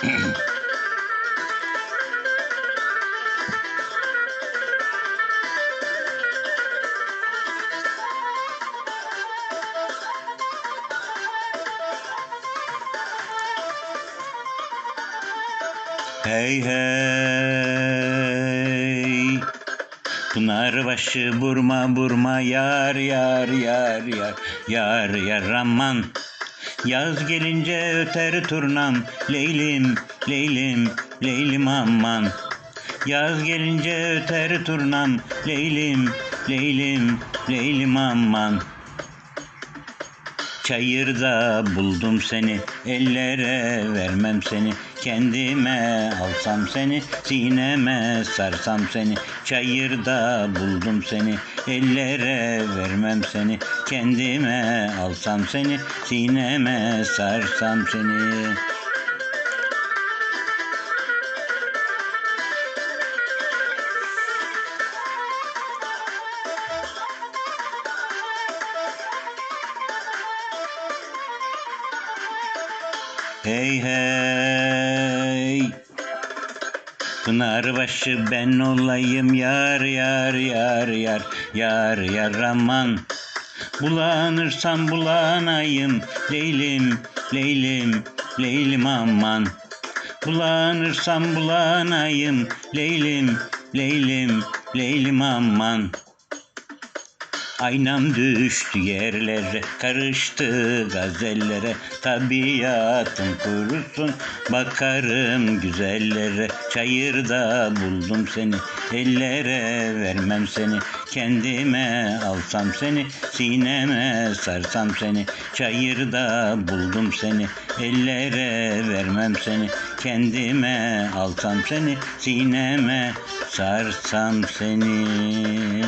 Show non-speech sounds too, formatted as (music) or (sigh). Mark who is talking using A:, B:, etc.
A: (laughs) Hey hey. Pınarbaşı burma burma yar yar yar yar yar yar aman Yaz gelince öter turnam leylim leylim leylim aman. Yaz gelince öter turnam leylim leylim leylim aman Çayırda buldum seni, ellere vermem seni. Kendime alsam seni, sineme sarsam seni. Çayırda buldum seni, ellere vermem seni. Kendime alsam seni, sineme sarsam seni. Hey hey. Pınarbaşı ben olayım yar yar yar yar yar yar aman. Bulanırsam bulanayım leylim leylim leylim aman. Bulanırsam bulanayım leylim leylim leylim aman Aynam düştü yerlere, karıştı gazellere. Tabiatım kurusun, bakarım güzellere. Çayırda buldum seni, ellere vermem seni. Kendime alsam seni, sineme sarsam seni. Çayırda buldum seni, ellere vermem seni. Kendime alsam seni, sineme sarsam seni.